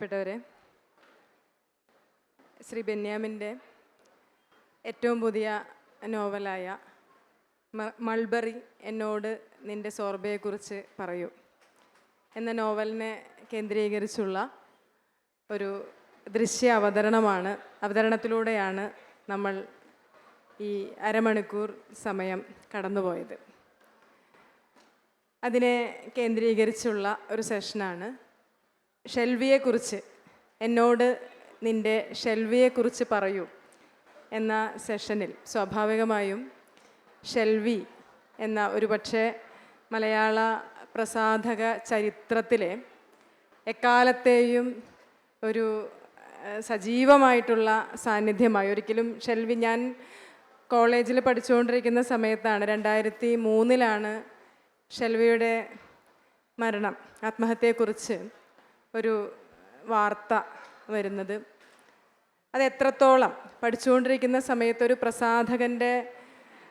പ്രിയപ്പെട്ടവരെ ശ്രീ ബെന്യാമിന്റെ ഏറ്റവും പുതിയ നോവലായ മൾബറി എന്നോട് നിന്റെ സോർബയെക്കുറിച്ച് പറയൂ. എന്ന നോവലിനെ കേന്ദ്രീകരിച്ചുള്ള ഒരു ദൃശ്യ അവതരണമാണ്. അവതരണത്തിലൂടെയാണ് നമ്മൾ ഈ അരമണിക്കൂർ സമയം കടന്നുപോയത്. അതിനെ കേന്ദ്രീകരിച്ചുള്ള ഒരു സെഷനാണ് ഷെൽവിയെക്കുറിച്ച് എന്നോട് നിന്റെ ഷെൽവിയെക്കുറിച്ച് പറയൂ എന്ന സെഷനിൽ സ്വാഭാവികമായും ഷെൽവി എന്ന ഒരു പക്ഷേ മലയാള പ്രസാധക ചരിത്രത്തിലെ എക്കാലത്തെയും ഒരു സജീവമായിട്ടുള്ള സാന്നിധ്യമായി. ഒരിക്കലും ഷെൽവി ഞാൻ കോളേജിൽ പഠിച്ചുകൊണ്ടിരിക്കുന്ന സമയത്താണ് രണ്ടായിരത്തി മൂന്നിലാണ് ഷെൽവിയുടെ മരണം. ആത്മഹത്യയെക്കുറിച്ച് ഒരു വാർത്ത വരുന്നത്. അത് എത്രത്തോളം പഠിച്ചുകൊണ്ടിരിക്കുന്ന സമയത്ത് ഒരു പ്രസാധകന്റെ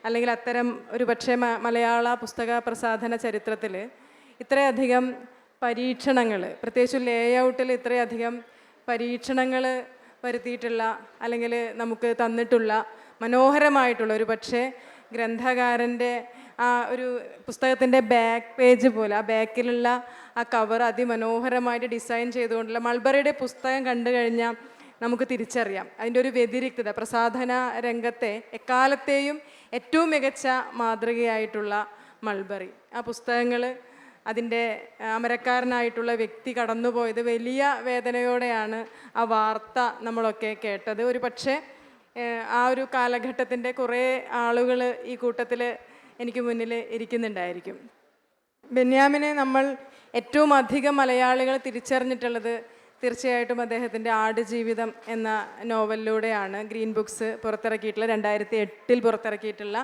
അല്ലെങ്കിൽ അത്തരം ഒരു പക്ഷേ മലയാള പുസ്തക പ്രസാധന ചരിത്രത്തിൽ ഇത്രയധികം പരീക്ഷണങ്ങൾ പ്രത്യേകിച്ച് ലേ ഔട്ടിൽ ഇത്രയധികം പരീക്ഷണങ്ങൾ വരുത്തിയിട്ടുള്ള അല്ലെങ്കിൽ നമുക്ക് തന്നിട്ടുള്ള മനോഹരമായിട്ടുള്ള ഒരു പക്ഷേ ഗ്രന്ഥകാരന്റെ ആ ഒരു പുസ്തകത്തിന്റെ ബാക്ക് പേജ് പോലെ ആ ബാക്കിലുള്ള ആ കവർ അതിമനോഹരമായിട്ട് ഡിസൈൻ ചെയ്തുകൊണ്ടുള്ള മൾബറിയുടെ പുസ്തകം കണ്ടു കഴിഞ്ഞാൽ നമുക്ക് തിരിച്ചറിയാം. അതിന്റെ ഒരു വ്യതിരിക്തത പ്രസാധന രംഗത്തെ എക്കാലത്തെയും ഏറ്റവും മികച്ച മാതൃകയായിട്ടുള്ള മൾബറി. ആ പുസ്തകങ്ങൾ അതിന്റെ അമരക്കാരനായിട്ടുള്ള വ്യക്തി കടന്നുപോയത് വലിയ വേദനയോടെയാണ് ആ വാർത്ത നമ്മളൊക്കെ കേട്ടത്. ഒരു പക്ഷേ ആ ഒരു കാലഘട്ടത്തിന്റെ കുറേ ആളുകൾ ഈ കൂട്ടത്തിൽ എനിക്ക് മുന്നിൽ ഇരിക്കുന്നുണ്ടായിരിക്കും. ബെന്യാമിനെ നമ്മൾ ഏറ്റവും അധികം മലയാളികൾ തിരിച്ചറിഞ്ഞിട്ടുള്ളത് തീർച്ചയായിട്ടും അദ്ദേഹത്തിന്റെ ആടുജീവിതം എന്ന നോവലിലൂടെയാണ്. ഗ്രീൻ ബുക്സ് പുറത്തിറക്കിയിട്ടുള്ള രണ്ടായിരത്തി എട്ടിൽ പുറത്തിറക്കിയിട്ടുള്ള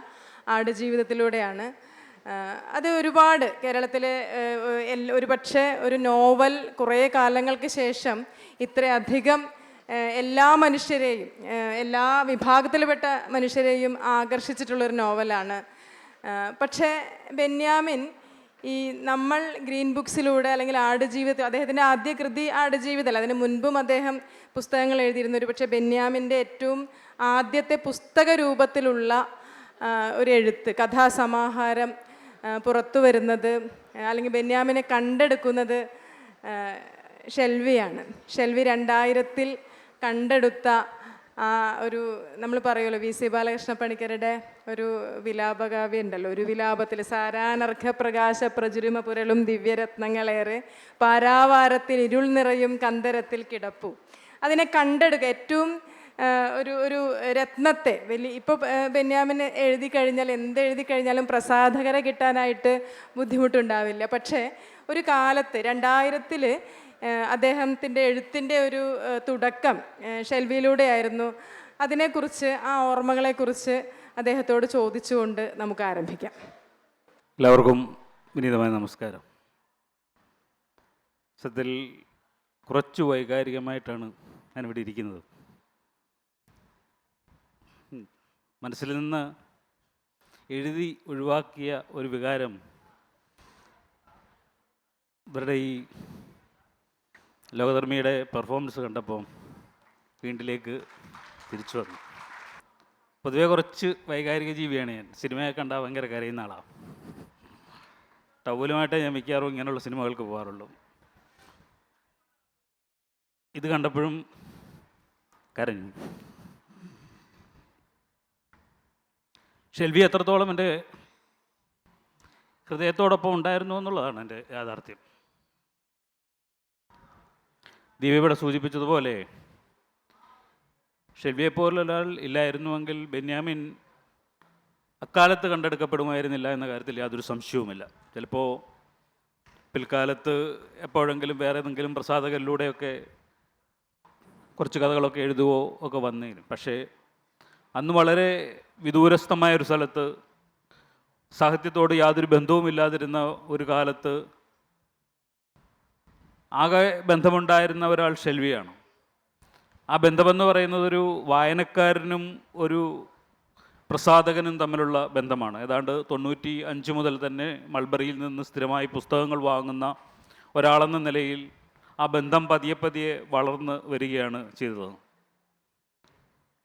ആടുജീവിതത്തിലൂടെയാണ്. ജീവിതത്തിലൂടെയാണ് അത് ഒരുപാട് കേരളത്തിലെ ഒരു പക്ഷേ ഒരു നോവൽ കുറേ കാലങ്ങൾക്ക് ശേഷം ഇത്രയധികം എല്ലാ മനുഷ്യരെയും എല്ലാ വിഭാഗത്തിൽപ്പെട്ട മനുഷ്യരെയും ആകർഷിച്ചിട്ടുള്ളൊരു നോവലാണ്. പക്ഷേ ബെന്യാമിൻ ഈ നമ്മൾ ഗ്രീൻ ബുക്സിലൂടെ അല്ലെങ്കിൽ ആടുജീവിതത്തിൽ അദ്ദേഹത്തിന്റെ ആദ്യ കൃതി ആടുജീവിതമല്ല അതിന് മുൻപും അദ്ദേഹം പുസ്തകങ്ങൾ എഴുതിയിരുന്നു. ഒരു പക്ഷേ ബെന്യാമിന്റെ ഏറ്റവും ആദ്യത്തെ പുസ്തക രൂപത്തിലുള്ള ഒരു എഴുത്ത് കഥാസമാഹാരം പുറത്തു വരുന്നത് അല്ലെങ്കിൽ ബെന്യാമിനെ കണ്ടെടുക്കുന്നത് ഷെൽവിയാണ്. ഷെൽവി രണ്ടായിരത്തിൽ കണ്ടെടുത്ത ആ ഒരു നമ്മൾ പറയുമല്ലോ വി സി ബാലകൃഷ്ണ പണിക്കരുടെ ഒരു വിലാപകാവ്യം ഉണ്ടല്ലോ. ഒരു വിലാപത്തിൽ സാരാനർഘ പ്രകാശ പ്രചുരിമ പുരളും ദിവ്യരത്നങ്ങളേറെ പാരാവാരത്തിൽ ഇരുൾ നിറയും കന്തരത്തിൽ കിടപ്പു. അതിനെ കണ്ടെടുക്കുക ഏറ്റവും ഒരു ഒരു രത്നത്തെ വലിയ ഇപ്പോൾ ബെന്യാമിന് എഴുതി കഴിഞ്ഞാൽ എന്ത് എഴുതി കഴിഞ്ഞാലും പ്രസാധകരെ കിട്ടാനായിട്ട് ബുദ്ധിമുട്ടുണ്ടാവില്ല. പക്ഷേ ഒരു കാലത്ത് രണ്ടായിരത്തിൽ അദ്ദേഹത്തിന്റെ എഴുത്തിന്റെ ഒരു തുടക്കം ഷെൽവിയിലൂടെയായിരുന്നു. അതിനെക്കുറിച്ച് ആ ഓർമ്മകളെക്കുറിച്ച് അദ്ദേഹത്തോട് ചോദിച്ചുകൊണ്ട് നമുക്ക് ആരംഭിക്കാം. എല്ലാവർക്കും വിനീതമായ നമസ്കാരം. സത്യത്തിൽ കുറച്ച് വൈകാരികമായിട്ടാണ് ഞാനിവിടെ ഇരിക്കുന്നത്. മനസ്സിൽ നിന്ന് എഴുതി ഒഴിവാക്കിയ ഒരു വികാരം ഇവരുടെ ഈ ലോകധർമ്മിയുടെ പെർഫോമൻസ് കണ്ടപ്പോൾ വീണ്ടിലേക്ക് തിരിച്ചു വന്നു. പൊതുവേ കുറച്ച് വൈകാരിക ജീവിയാണ് ഞാൻ. സിനിമയൊക്കെ കണ്ടാൽ ഭയങ്കര കരയുന്ന ആളാണ് ടൗലുമായിട്ടേ ഞാൻ മിക്കവാറും ഇങ്ങനെയുള്ള സിനിമകൾക്ക് പോകാറുള്ളൂ. ഇത് കണ്ടപ്പോഴും കരഞ്ഞു. ഷെൽവി എത്രത്തോളം എന്റെ ഹൃദയത്തോടൊപ്പം ഉണ്ടായിരുന്നു എന്നുള്ളതാണ് എന്റെ യാഥാർത്ഥ്യം. ദീപിയുടെ സൂചിപ്പിച്ചതുപോലെ ഷെൽവിയെ പോലൊരാൾ ഇല്ലായിരുന്നുവെങ്കിൽ ബെന്യാമിൻ അക്കാലത്ത് കണ്ടെടുക്കപ്പെടുമായിരുന്നില്ല എന്ന കാര്യത്തിൽ യാതൊരു സംശയവുമില്ല. ചിലപ്പോൾ പിൽക്കാലത്ത് എപ്പോഴെങ്കിലും വേറെ ഏതെങ്കിലും പ്രസാധകരിലൂടെയൊക്കെ കുറച്ച് കഥകളൊക്കെ എഴുതുവോ ഒക്കെ വന്നേനും. പക്ഷേ അന്ന് വളരെ വിദൂരസ്ഥമായ ഒരു സ്ഥലത്ത് സാഹിത്യത്തോട് യാതൊരു ബന്ധവുമില്ലാതിരുന്ന ഒരു കാലത്ത് ആകെ ബന്ധമുണ്ടായിരുന്ന ഒരാൾ ഷെൽവിയാണ്. ആ ബന്ധമെന്ന് പറയുന്നത് ഒരു വായനക്കാരനും ഒരു പ്രസാധകനും തമ്മിലുള്ള ബന്ധമാണ്. ഏതാണ്ട് തൊണ്ണൂറ്റി അഞ്ച് മുതൽ തന്നെ മൾബറിയിൽ നിന്ന് സ്ഥിരമായി പുസ്തകങ്ങൾ വാങ്ങുന്ന ഒരാളെന്ന നിലയിൽ ആ ബന്ധം പതിയെ പതിയെ വളർന്ന് വരികയാണ് ചെയ്തത്.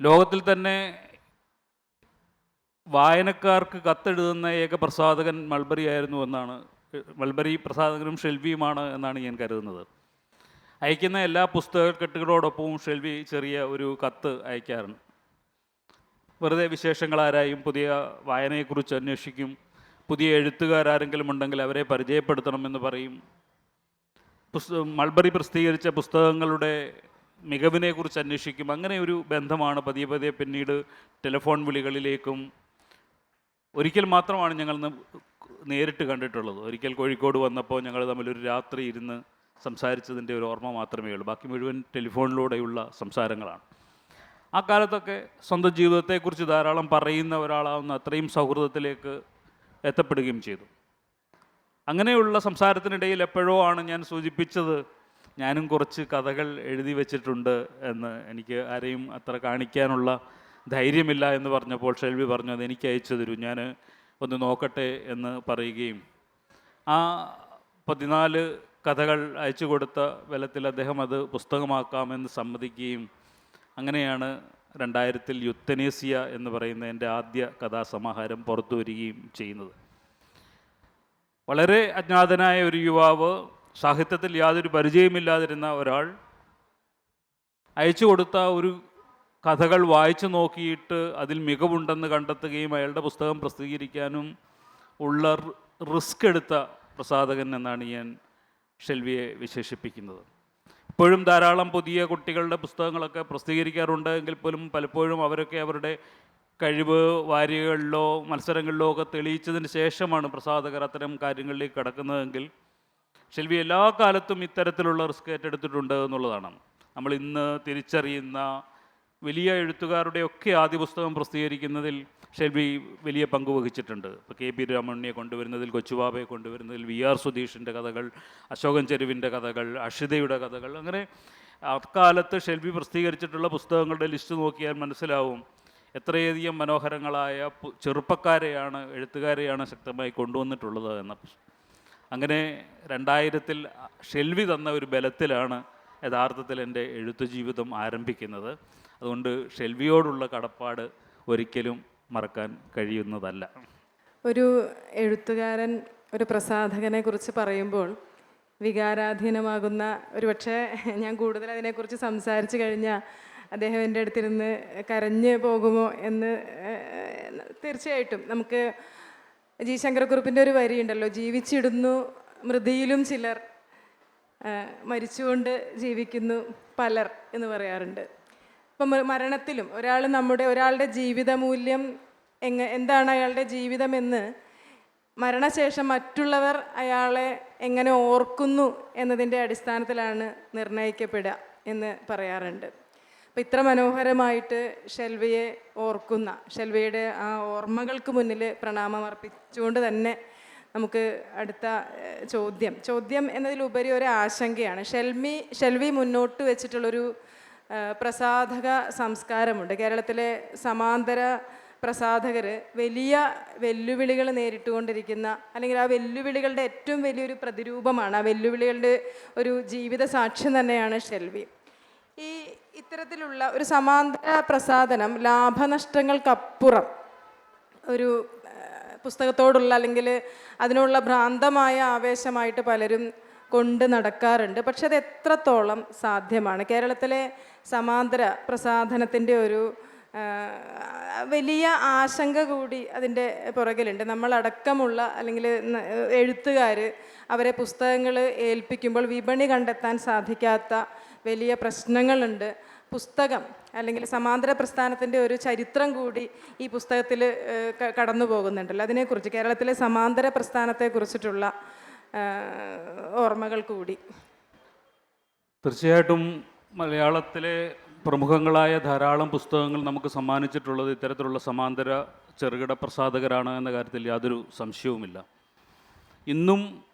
ലോകത്തിൽ തന്നെ വായനക്കാർക്ക് കത്തെഴുതുന്ന ഏക പ്രസാധകൻ മൾബറി ആയിരുന്നു എന്നാണ് മൾബറി പ്രസാദകരും ഷെൽവിയുമാണ് എന്നാണ് ഞാൻ കരുതുന്നത്. അയക്കുന്ന എല്ലാ പുസ്തകക്കെട്ടുകളോടൊപ്പവും ഷെൽവി ചെറിയ ഒരു കത്ത് അയക്കാറുണ്ട്. വെറുതെ വിശേഷങ്ങളാരായും പുതിയ വായനയെക്കുറിച്ച് അന്വേഷിക്കും. പുതിയ എഴുത്തുകാരാരെങ്കിലും ഉണ്ടെങ്കിൽ അവരെ പരിചയപ്പെടുത്തണമെന്ന് പറയും. പുസ്ത മൾബറി പ്രസിദ്ധീകരിച്ച പുസ്തകങ്ങളുടെ മികവിനെക്കുറിച്ച് അന്വേഷിക്കും. അങ്ങനെ ഒരു ബന്ധമാണ് പതിയെ പതിയെ പിന്നീട് ടെലിഫോൺ വിളികളിലേക്കും. ഒരിക്കൽ മാത്രമാണ് ഞങ്ങൾ നേരിട്ട് കണ്ടിട്ടുള്ളത്. ഒരിക്കൽ കോഴിക്കോട് വന്നപ്പോൾ ഞങ്ങൾ ഒരു രാത്രി ഇരുന്ന് സംസാരിച്ചതിന്റെ ഒരു ഓർമ്മ മാത്രമേ ഉള്ളൂ. ബാക്കി മുഴുവൻ ടെലിഫോണിലൂടെയുള്ള സംസാരങ്ങളാണ്. ആ കാലത്തൊക്കെ സ്വന്തം ജീവിതത്തെക്കുറിച്ച് ധാരാളം പറയുന്ന ഒരാളാവുന്ന അത്രയും സൗഹൃദത്തിലേക്ക് എത്തപ്പെടുകയും ചെയ്തു. അങ്ങനെയുള്ള സംസാരത്തിനിടയിൽ എപ്പോഴോ ആണ് ഞാൻ സൂചിപ്പിച്ചത് ഞാനും കുറച്ച് കഥകൾ എഴുതി വെച്ചിട്ടുണ്ട് എന്ന് എനിക്ക് ആരെയും അത്ര കാണിക്കാനുള്ള ധൈര്യമില്ല എന്ന് പറഞ്ഞപ്പോൾ ഷെൽവി പറഞ്ഞു അത് എനിക്ക് അയച്ചു തരൂ. ഞാൻ ഒന്ന് നോക്കട്ടെ എന്ന് പറയുകയും ആ പതിനാല് കഥകൾ അയച്ചു കൊടുത്ത ബലത്തിൽ അദ്ദേഹം അത് പുസ്തകമാക്കാമെന്ന് സമ്മതിക്കുകയും അങ്ങനെയാണ് രണ്ടായിരത്തിൽ യുത്തനേസിയ എന്ന് പറയുന്ന എന്റെ ആദ്യ കഥാസമാഹാരം പുറത്തു വരികയും ചെയ്യുന്നത്. വളരെ അജ്ഞാതനായ ഒരു യുവാവ് സാഹിത്യത്തിൽ യാതൊരു പരിചയമില്ലാതിരുന്ന ഒരാൾ അയച്ചു കൊടുത്ത ഒരു കഥകൾ വായിച്ചു നോക്കിയിട്ട് അതിൽ മികവുണ്ടെന്ന് കണ്ടെത്തുകയും അയാളുടെ പുസ്തകം പ്രസിദ്ധീകരിക്കാനും ഉള്ള റിസ്ക് എടുത്ത പ്രസാധകൻ എന്നാണ് ഞാൻ ഷെൽവിയെ വിശേഷിപ്പിക്കുന്നത്. ഇപ്പോഴും ധാരാളം പുതിയ കുട്ടികളുടെ പുസ്തകങ്ങളൊക്കെ പ്രസിദ്ധീകരിക്കാറുണ്ട്. എങ്കിൽ പോലും പലപ്പോഴും അവരൊക്കെ അവരുടെ കഴിവ് വാരികളിലോ മത്സരങ്ങളിലോ ഒക്കെ തെളിയിച്ചതിന് ശേഷമാണ് പ്രസാധകർ അത്തരം കാര്യങ്ങളിലേക്ക് കടക്കുന്നതെങ്കിൽ ഷെൽവി എല്ലാ കാലത്തും ഇത്തരത്തിലുള്ള റിസ്ക് ഏറ്റെടുത്തിട്ടുണ്ട് എന്നുള്ളതാണ്. നമ്മൾ ഇന്ന് തിരിച്ചറിയുന്ന വലിയ എഴുത്തുകാരുടെയൊക്കെ ആദ്യ പുസ്തകം പ്രസിദ്ധീകരിക്കുന്നതിൽ ഷെൽബി വലിയ പങ്ക് വഹിച്ചിട്ടുണ്ട്. ഇപ്പോൾ കെ പി രാമണ്യെ കൊണ്ടുവരുന്നതിൽ കൊച്ചുബാബയെ കൊണ്ടുവരുന്നതിൽ വി ആർ സുധീഷിന്റെ കഥകൾ അശോകൻ ചെരുവിന്റെ കഥകൾ അഷിതയുടെ കഥകൾ അങ്ങനെ അക്കാലത്ത് ഷെൽബി പ്രസിദ്ധീകരിച്ചിട്ടുള്ള പുസ്തകങ്ങളുടെ ലിസ്റ്റ് നോക്കിയാൽ മനസ്സിലാവും എത്രയധികം മനോഹരങ്ങളായ ചെറുപ്പക്കാരെയാണ് എഴുത്തുകാരെയാണ് ശക്തമായി കൊണ്ടുവന്നിട്ടുള്ളത് എന്ന അങ്ങനെ രണ്ടായിരത്തിൽ ഷെൽവി തന്ന ഒരു ബലത്തിലാണ് യഥാർത്ഥത്തിൽ എന്റെ എഴുത്തു ജീവിതം ആരംഭിക്കുന്നത്. അതുകൊണ്ട് ഷെൽവിയോടുള്ള കടപ്പാട് ഒരിക്കലും മറക്കാൻ കഴിയുന്നതല്ല. ഒരു എഴുത്തുകാരൻ ഒരു പ്രസാധകനെ കുറിച്ച് പറയുമ്പോൾ വികാരാധീനമാകുന്ന ഒരു പക്ഷേ ഞാൻ കൂടുതൽ അതിനെക്കുറിച്ച് സംസാരിച്ചു കഴിഞ്ഞാൽ അദ്ദേഹം എന്റെ അടുത്തിരുന്ന് കരഞ്ഞ് പോകുമോ എന്ന് തീർച്ചയായിട്ടും നമുക്ക് ജി ശങ്കരക്കുറുപ്പിന്റെ ഒരു വരിയുണ്ടല്ലോ ജീവിച്ചിടുന്നു മൃതിയിലും ചിലർ മരിച്ചുകൊണ്ട് ജീവിക്കുന്നു പലർ എന്ന് പറയാറുണ്ട്. ഇപ്പം മരണത്തിലും ഒരാൾ നമ്മുടെ ഒരാളുടെ ജീവിത മൂല്യം എങ്ങ എന്താണ് അയാളുടെ ജീവിതമെന്ന് മരണശേഷം മറ്റുള്ളവർ അയാളെ എങ്ങനെ ഓർക്കുന്നു എന്നതിന്റെ അടിസ്ഥാനത്തിലാണ് നിർണയിക്കപ്പെടുക എന്ന് പറയാറുണ്ട്. അപ്പം ഇത്ര മനോഹരമായിട്ട് ഷെൽവിയെ ഓർക്കുന്ന ഷെൽവിയുടെ ആ ഓർമ്മകൾക്ക് മുന്നിൽ പ്രണാമം അർപ്പിച്ചുകൊണ്ട് തന്നെ നമുക്ക് അടുത്ത ചോദ്യം. ചോദ്യം എന്നതിലുപരി ഒരു ആശങ്കയാണ് ഷെൽമി ഷെൽവി മുന്നോട്ട് വെച്ചിട്ടുള്ളൊരു പ്രസാധക സംസ്കാരമുണ്ട്. കേരളത്തിലെ സമാന്തര പ്രസാധകർ വലിയ വെല്ലുവിളികൾ നേരിട്ടുകൊണ്ടിരിക്കുന്ന അല്ലെങ്കിൽ ആ വെല്ലുവിളികളുടെ ഏറ്റവും വലിയൊരു പ്രതിരൂപമാണ് ആ വെല്ലുവിളികളുടെ ഒരു ജീവിത സാക്ഷ്യം തന്നെയാണ് ഷെൽവി. ഈ ഇത്തരത്തിലുള്ള ഒരു സമാന്തര പ്രസാദനം ലാഭനഷ്ടങ്ങൾക്കപ്പുറം ഒരു പുസ്തകത്തോടുള്ള അല്ലെങ്കിൽ അതിനുള്ള ഭ്രാന്തമായ ആവേശമായിട്ട് പലരും കൊണ്ട് നടക്കാറുണ്ട്. പക്ഷെ അത് എത്രത്തോളം സാധ്യമാണ്? കേരളത്തിലെ സമാന്തര പ്രസാധനത്തിന്റെ ഒരു വലിയ ആശങ്ക കൂടി അതിന്റെ പുറകിലുണ്ട്. നമ്മളടക്കമുള്ള അല്ലെങ്കിൽ എഴുത്തുകാർ അവരെ പുസ്തകങ്ങൾ ഏൽപ്പിക്കുമ്പോൾ വിപണി കണ്ടെത്താൻ സാധിക്കാത്ത വലിയ പ്രശ്നങ്ങളുണ്ട്. പുസ്തകം അല്ലെങ്കിൽ സമാന്തര പ്രസ്ഥാനത്തിന്റെ ഒരു ചരിത്രം കൂടി ഈ പുസ്തകത്തിൽ കടന്നു പോകുന്നുണ്ടല്ലോ അതിനെക്കുറിച്ച് കേരളത്തിലെ സമാന്തര പ്രസ്ഥാനത്തെക്കുറിച്ചിട്ടുള്ള ഓർമ്മകൾ കൂടി. തീർച്ചയായിട്ടും മലയാളത്തിലെ പ്രമുഖങ്ങളായ ധാരാളം പുസ്തകങ്ങൾ നമുക്ക് സമ്മാനിച്ചിട്ടുള്ളത് ഇത്തരത്തിലുള്ള സമാന്തര ചെറുകിട പ്രസാധകരാണ് എന്ന കാര്യത്തിൽ യാതൊരു സംശയവുമില്ല. ഇന്നും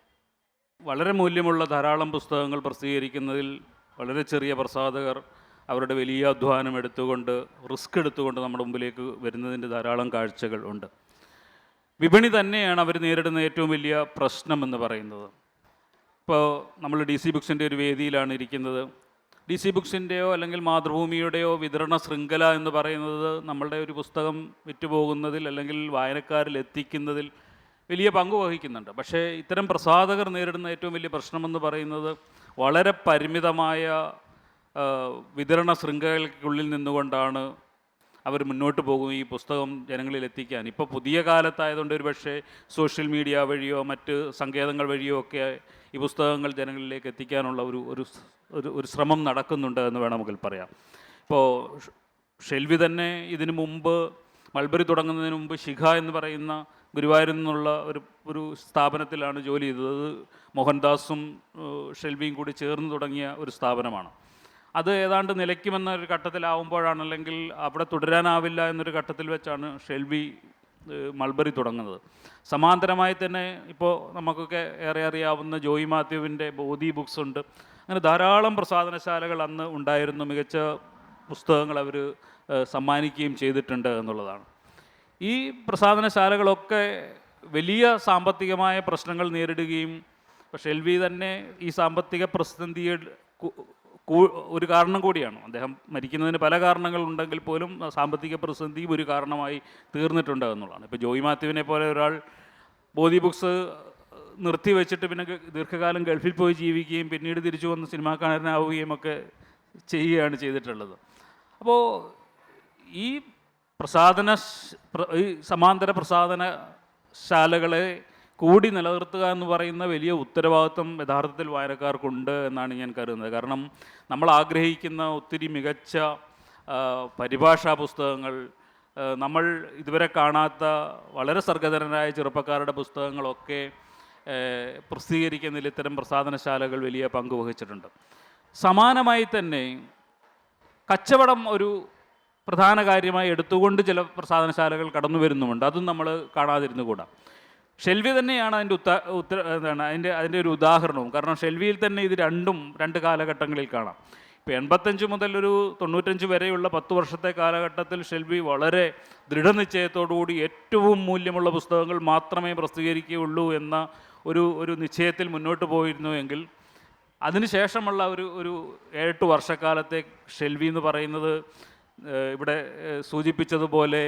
വളരെ മൂല്യമുള്ള ധാരാളം പുസ്തകങ്ങൾ പ്രസിദ്ധീകരിക്കുന്നതിൽ വളരെ ചെറിയ പ്രസാധകർ അവരുടെ വലിയ അധ്വാനം എടുത്തുകൊണ്ട് റിസ്ക് എടുത്തുകൊണ്ട് നമ്മുടെ മുമ്പിലേക്ക് വരുന്നതിന്റെ ധാരാളം കാഴ്ചകൾ ഉണ്ട്. വിപണി തന്നെയാണ് അവർ നേരിടുന്ന ഏറ്റവും വലിയ പ്രശ്നം എന്ന് പറയുന്നത്. ഇപ്പോൾ നമ്മൾ ഡി സി ബുക്സിന്റെ ഒരു വേദിയിലാണ് ഇരിക്കുന്നത്. ഡി സി ബുക്സിന്റെയോ അല്ലെങ്കിൽ മാതൃഭൂമിയുടെയോ വിതരണ ശൃംഖല എന്ന് പറയുന്നത് നമ്മളുടെ ഒരു പുസ്തകം വിറ്റുപോകുന്നതിൽ അല്ലെങ്കിൽ വായനക്കാരിൽ എത്തിക്കുന്നതിൽ വലിയ പങ്ക് വഹിക്കുന്നുണ്ട്. പക്ഷേ ഇത്തരം പ്രസാധകർ നേരിടുന്ന ഏറ്റവും വലിയ പ്രശ്നമെന്ന് പറയുന്നത് വളരെ പരിമിതമായ വിതരണ ശൃംഖലയ്ക്കുള്ളിൽ നിന്നുകൊണ്ടാണ് അവർ മുന്നോട്ട് പോകും ഈ പുസ്തകം ജനങ്ങളിൽ എത്തിക്കാൻ. ഇപ്പോൾ പുതിയ കാലത്തായതുകൊണ്ട് ഒരു പക്ഷേ സോഷ്യൽ മീഡിയ വഴിയോ മറ്റ് സങ്കേതങ്ങൾ വഴിയോ ഒക്കെ ഈ പുസ്തകങ്ങൾ ജനങ്ങളിലേക്ക് എത്തിക്കാനുള്ള ഒരു ഒരു ഒരു ശ്രമം നടക്കുന്നുണ്ട് എന്ന് വേണമെങ്കിൽ പറയാം. ഇപ്പോൾ ഷെൽവി തന്നെ ഇതിനു മുമ്പ് മൾബറി തുടങ്ങുന്നതിന് മുമ്പ് ശിഖ എന്ന് പറയുന്ന ഗുരുവായൂരിൽ നിന്നുള്ള ഒരു ഒരു സ്ഥാപനത്തിലാണ് ജോലി ചെയ്തത്. മോഹൻദാസും ഷെൽവിയും കൂടി ചേർന്ന് തുടങ്ങിയ ഒരു സ്ഥാപനമാണ്. അത് ഏതാണ്ട് നിലയ്ക്കുമെന്ന ഒരു ഘട്ടത്തിലാവുമ്പോഴാണ് അല്ലെങ്കിൽ അവിടെ തുടരാനാവില്ല എന്നൊരു ഘട്ടത്തിൽ വെച്ചാണ് ഷെൽവി മൾബറി തുടങ്ങുന്നത്. സമാന്തരമായി തന്നെ ഇപ്പോൾ നമുക്കൊക്കെ ഏറെ അറിയാവുന്ന ജോയി മാത്യുവിന്റെ ബോധി ബുക്സ് ഉണ്ട്. അങ്ങനെ ധാരാളം പ്രസാധനശാലകൾ അന്ന് ഉണ്ടായിരുന്നു മികച്ച പുസ്തകങ്ങൾ അവർ സമ്മാനിക്കുകയും ചെയ്തിട്ടുണ്ട് എന്നുള്ളതാണ്. ഈ പ്രസാധനശാലകളൊക്കെ വലിയ സാമ്പത്തികമായ പ്രശ്നങ്ങൾ നേരിടുകയും ഷെൽവി എൽ തന്നെ ഈ സാമ്പത്തിക പ്രതിസന്ധിയെ ഒരു കാരണം കൂടിയാണ്. അദ്ദേഹം മരിക്കുന്നതിന് പല കാരണങ്ങൾ ഉണ്ടെങ്കിൽ പോലും സാമ്പത്തിക പ്രതിസന്ധിയും ഒരു കാരണമായി തീർന്നിട്ടുണ്ട് എന്നുള്ളതാണ്. ഇപ്പോൾ ജോയി മാത്യുവിനെ പോലെ ഒരാൾ ബോധി ബുക്സ് നിർത്തി വെച്ചിട്ട് പിന്നെ ദീർഘകാലം ഗൾഫിൽ പോയി ജീവിക്കുകയും പിന്നീട് തിരിച്ചു വന്ന് സിനിമാക്കാരനാവുകയും ഒക്കെ ചെയ്യുകയാണ് ചെയ്തിട്ടുള്ളത്. അപ്പോൾ ഈ പ്രസാദന ഈ സമാന്തര പ്രസാധന ശാലകളെ കൂടി നിലനിർത്തുക എന്ന് പറയുന്ന വലിയ ഉത്തരവാദിത്വം യഥാർത്ഥത്തിൽ വായനക്കാർക്കുണ്ട് എന്നാണ് ഞാൻ കരുതുന്നത്. കാരണം നമ്മൾ ആഗ്രഹിക്കുന്ന ഒത്തിരി മികച്ച പരിഭാഷാ പുസ്തകങ്ങൾ നമ്മൾ ഇതുവരെ കാണാത്ത വളരെ സർഗതരനായ ചെറുപ്പക്കാരുടെ പുസ്തകങ്ങളൊക്കെ പ്രസിദ്ധീകരിക്കുന്നതിൽ ഇത്തരം പ്രസാധനശാലകൾ വലിയ പങ്ക് വഹിച്ചിട്ടുണ്ട്. സമാനമായി തന്നെ കച്ചവടം ഒരു പ്രധാന കാര്യമായി എടുത്തുകൊണ്ട് ചില പ്രസാധനശാലകൾ കടന്നു വരുന്നുമുണ്ട് അതും നമ്മൾ കാണാതിരുന്നു കൂടാ ഷെൽവി തന്നെയാണ് അതിന്റെ ഉത്ത ഉത്തര എന്താണ് അതിന്റെ അതിന്റെ ഒരു ഉദാഹരണവും. കാരണം ഷെൽവിയിൽ തന്നെ ഇത് രണ്ടും രണ്ട് കാലഘട്ടങ്ങളിൽ കാണാം. ഇപ്പോൾ എൺപത്തഞ്ച് മുതൽ ഒരു തൊണ്ണൂറ്റഞ്ച് വരെയുള്ള പത്ത് വർഷത്തെ കാലഘട്ടത്തിൽ ഷെൽവി വളരെ ദൃഢനിശ്ചയത്തോടുകൂടി ഏറ്റവും മൂല്യമുള്ള പുസ്തകങ്ങൾ മാത്രമേ പ്രസിദ്ധീകരിക്കുകയുള്ളൂ എന്ന ഒരു ഒരു നിശ്ചയത്തിൽ മുന്നോട്ട് പോയിരുന്നു എങ്കിൽ അതിനുശേഷമുള്ള ഒരു ഒരു ഏഴെട്ട് വർഷക്കാലത്തെ ഷെൽവി എന്ന് പറയുന്നത് ഇവിടെ സൂചിപ്പിച്ചതുപോലെ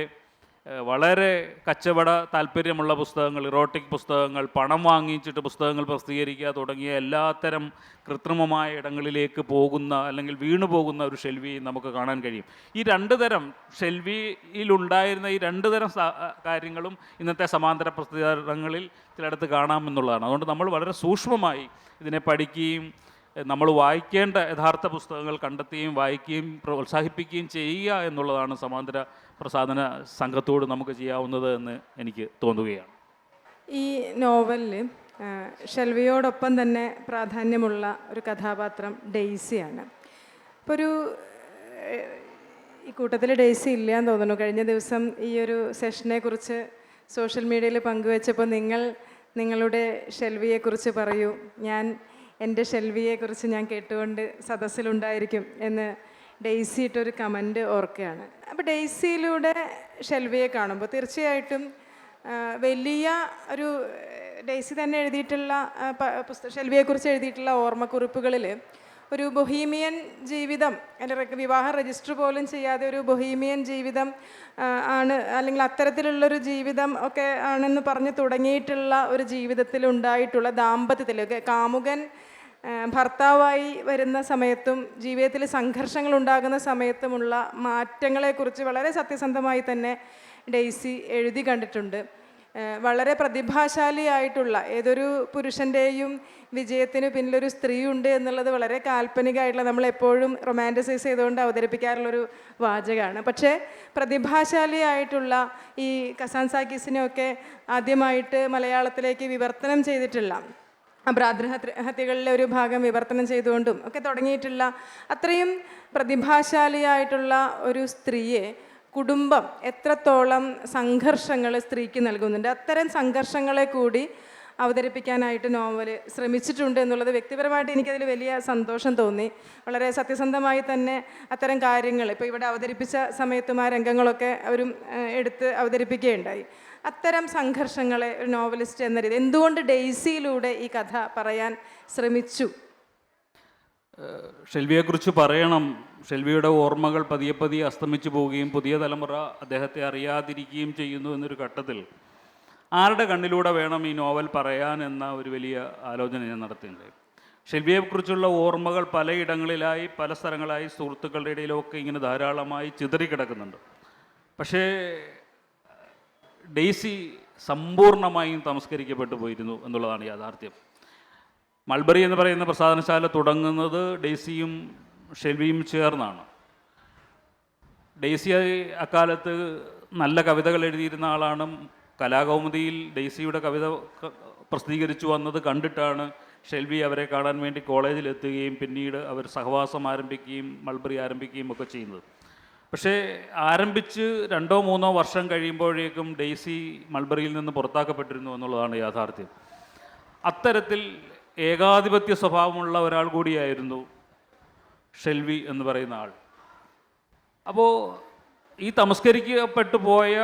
വളരെ കച്ചവട താല്പര്യമുള്ള പുസ്തകങ്ങൾ ഇറോട്ടിക് പുസ്തകങ്ങൾ പണം വാങ്ങിച്ചിട്ട് പുസ്തകങ്ങൾ പ്രസിദ്ധീകരിക്കുക തുടങ്ങിയ എല്ലാത്തരം കൃത്രിമമായ ഇടങ്ങളിലേക്ക് പോകുന്ന അല്ലെങ്കിൽ വീണു പോകുന്ന ഒരു ഷെൽവി നമുക്ക് കാണാൻ കഴിയും. ഈ രണ്ട് തരം ഷെൽവിയിലുണ്ടായിരുന്ന ഈ രണ്ട് തരം കാര്യങ്ങളും ഇന്നത്തെ സമാന്തര പ്രസിദ്ധീകരണങ്ങളിൽ ചിലയിടത്ത് കാണാമെന്നുള്ളതാണ് അതുകൊണ്ട് നമ്മൾ വളരെ സൂക്ഷ്മമായി ഇതിനെ പഠിക്കുകയും നമ്മൾ വായിക്കേണ്ട യഥാർത്ഥ പുസ്തകങ്ങൾ കണ്ടെത്തുകയും വായിക്കുകയും പ്രോത്സാഹിപ്പിക്കുകയും ചെയ്യുക എന്നുള്ളതാണ് സമാന്തര പ്രസാധന സംഘത്തോട് നമുക്ക് ചെയ്യാവുന്നത് എന്ന് എനിക്ക് തോന്നുകയാണ്. ഈ നോവലിൽ ഷെൽവിയോടൊപ്പം തന്നെ പ്രാധാന്യമുള്ള ഒരു കഥാപാത്രം ഡെയ്സിയാണ്. ഇപ്പോൾ ഒരു ഈ കൂട്ടത്തിൽ ഡെയ്സി ഇല്ല എന്ന് തോന്നുന്നു. കഴിഞ്ഞ ദിവസം ഈ ഒരു സെഷനെ കുറിച്ച് സോഷ്യൽ മീഡിയയിൽ പങ്കുവച്ചപ്പോൾ നിങ്ങൾ നിങ്ങളുടെ ഷെൽവിയെക്കുറിച്ച് പറയൂ. ഞാൻ എന്റെ ഷെൽവിയെക്കുറിച്ച് ഞാൻ കേട്ടുകൊണ്ട് സദസ്സിലുണ്ടായിരിക്കും എന്ന് ഡെയ്സി ഇട്ടൊരു കമന്റ് ഓർക്കുകയാണ്. അപ്പോൾ ഡെയ്സിയിലൂടെ ഷെൽവിയെ കാണുമ്പോൾ തീർച്ചയായിട്ടും വലിയ ഒരു ഡെയ്സി തന്നെ എഴുതിയിട്ടുള്ള പുസ്തക ഷെൽവിയെക്കുറിച്ച് എഴുതിയിട്ടുള്ള ഓർമ്മക്കുറിപ്പുകളിൽ ഒരു ബൊഹീമിയൻ ജീവിതം എന്റെ വിവാഹം രജിസ്റ്റർ പോലും ചെയ്യാതെ ഒരു ബൊഹീമിയൻ ജീവിതം ആണ് അല്ലെങ്കിൽ അത്തരത്തിലുള്ളൊരു ജീവിതം ഒക്കെ ആണെന്ന് പറഞ്ഞ് തുടങ്ങിയിട്ടുള്ള ഒരു ജീവിതത്തിൽ ഉണ്ടായിട്ടുള്ള ദാമ്പത്യത്തിൽ കാമുകൻ ഭർത്താവായി വരുന്ന സമയത്തും ജീവിതത്തിൽ സംഘർഷങ്ങൾ ഉണ്ടാകുന്ന സമയത്തുമുള്ള മാറ്റങ്ങളെക്കുറിച്ച് വളരെ സത്യസന്ധമായി തന്നെ ഡെയ്സി എഴുതി കണ്ടിട്ടുണ്ട്. വളരെ പ്രതിഭാശാലിയായിട്ടുള്ള ഏതൊരു പുരുഷന്റെയും വിജയത്തിന് പിന്നിലൊരു സ്ത്രീ ഉണ്ട് എന്നുള്ളത് വളരെ കാൽപ്പനികമായിട്ടുള്ള നമ്മളെപ്പോഴും റൊമാന്റിസൈസ് ചെയ്തുകൊണ്ട് അവതരിപ്പിക്കാറുള്ളൊരു വാചകമാണ്. പക്ഷേ പ്രതിഭാശാലിയായിട്ടുള്ള ഈ കസാൻ സാക്കിസിനെയൊക്കെ ആദ്യമായിട്ട് മലയാളത്തിലേക്ക് വിവർത്തനം ചെയ്തിട്ടുള്ള ഭ്രാതൃഹത്യകളിലെ ഒരു ഭാഗം വിവർത്തനം ചെയ്തുകൊണ്ടും ഒക്കെ തുടങ്ങിയിട്ടുള്ള അത്രയും പ്രതിഭാശാലിയായിട്ടുള്ള ഒരു സ്ത്രീയെ കുടുംബം എത്രത്തോളം സംഘർഷങ്ങൾ സ്ത്രീക്ക് നൽകുന്നുണ്ട്. അത്തരം സംഘർഷങ്ങളെ കൂടി അവതരിപ്പിക്കാനായിട്ട് നോവൽ ശ്രമിച്ചിട്ടുണ്ട് എന്നുള്ളത് വ്യക്തിപരമായിട്ട് എനിക്കതിൽ വലിയ സന്തോഷം തോന്നി. വളരെ സത്യസന്ധമായി തന്നെ അത്തരം കാര്യങ്ങൾ ഇപ്പോൾ ഇവിടെ അവതരിപ്പിച്ച സമയത്തും ആ രംഗങ്ങളൊക്കെ അവരും എടുത്ത് അവതരിപ്പിക്കുകയുണ്ടായി. അത്തരം സംഘർഷങ്ങളെ ഒരു നോവലിസ്റ്റ് എന്ന രീതി എന്തുകൊണ്ട് ഡെയ്സിയിലൂടെ ഈ കഥ പറയാൻ ശ്രമിച്ചു? ഷെൽവിയെക്കുറിച്ച് പറയണം. ഷെൽവിയുടെ ഓർമ്മകൾ പതിയെ പതിയെ അസ്തമിച്ചു പോവുകയും പുതിയ തലമുറ അദ്ദേഹത്തെ അറിയാതിരിക്കുകയും ചെയ്യുന്നു എന്നൊരു ഘട്ടത്തിൽ. ആരുടെ കണ്ണിലൂടെ വേണം ഈ നോവൽ പറയാൻ എന്ന ഒരു വലിയ ആലോചന ഞാൻ നടത്തിയിട്ടുണ്ട്. ഷെൽവിയെക്കുറിച്ചുള്ള ഓർമ്മകൾ പലയിടങ്ങളിലായി പല സ്ഥലങ്ങളായി സുഹൃത്തുക്കളുടെ ഇടയിലൊക്കെ ഇങ്ങനെ ധാരാളമായി ചിതറിക്കിടക്കുന്നുണ്ട് പക്ഷേ ഡെയ്സി സമ്പൂർണമായും തമസ്കരിക്കപ്പെട്ടു പോയിരുന്നു എന്നുള്ളതാണ് യാഥാർത്ഥ്യം. മൾബറി എന്ന് പറയുന്ന പ്രസാദനശാല തുടങ്ങുന്നത് ഡെയ്സിയും ഷെൽവിയും ചേർന്നാണ്. ഡെയ്സി അക്കാലത്ത് നല്ല കവിതകൾ എഴുതിയിരുന്ന ആളാണ് കലാകൗമുദിയിൽ ഡെയ്സിയുടെ കവിത പ്രസിദ്ധീകരിച്ചു വന്നത് കണ്ടിട്ടാണ് ഷെൽവി അവരെ കാണാൻ വേണ്ടി കോളേജിൽ എത്തുകയും പിന്നീട് അവർ സഹവാസം ആരംഭിക്കുകയും മൾബറി ആരംഭിക്കുകയും ഒക്കെ ചെയ്യുന്നത്. പക്ഷേ ആരംഭിച്ച് രണ്ടോ മൂന്നോ വർഷം കഴിയുമ്പോഴേക്കും ഡെയ്സി മൾബറിയിൽ നിന്ന് പുറത്താക്കപ്പെട്ടിരുന്നു എന്നുള്ളതാണ് യാഥാർത്ഥ്യം. അത്തരത്തിൽ ഏകാധിപത്യ സ്വഭാവമുള്ള ഒരാൾ കൂടിയായിരുന്നു ഷെൽവി എന്ന് പറയുന്ന ആൾ. അപ്പോൾ ഈ തമസ്കരിക്കപ്പെട്ടു പോയ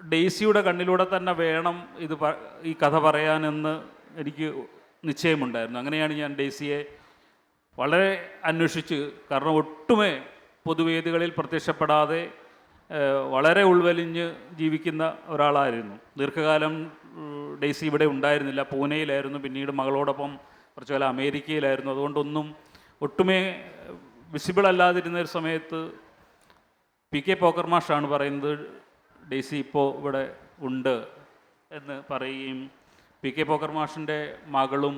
ഡെയ്സിയുടെ കണ്ണിലൂടെ തന്നെ വേണം ഇത് ഈ കഥ പറയാനെന്ന് എനിക്ക് നിശ്ചയമുണ്ടായിരുന്നു. അങ്ങനെയാണ് ഞാൻ ഡെയ്സിയെ വളരെ അന്വേഷിച്ച് കാരണം ഒട്ടുമേ പൊതുവേദികളിൽ പ്രത്യക്ഷപ്പെടാതെ വളരെ ഉൾവലിഞ്ഞ് ജീവിക്കുന്ന ഒരാളായിരുന്നു. ദീർഘകാലം ഡെയ്സി ഇവിടെ ഉണ്ടായിരുന്നില്ല. പൂനെയിലായിരുന്നു പിന്നീട് മകളോടൊപ്പം കുറച്ചു കാലം അമേരിക്കയിലായിരുന്നു. അതുകൊണ്ടൊന്നും ഒട്ടുമേ വിസിബിൾ അല്ലാതിരുന്ന ഒരു സമയത്ത് പി കെ പോക്കർ മാഷാണ് പറയുന്നത് ഡെയ്സി ഇപ്പോൾ ഇവിടെ ഉണ്ട് എന്ന് പറയുകയും പി കെ പോക്കർ മാഷിന്റെ മകളും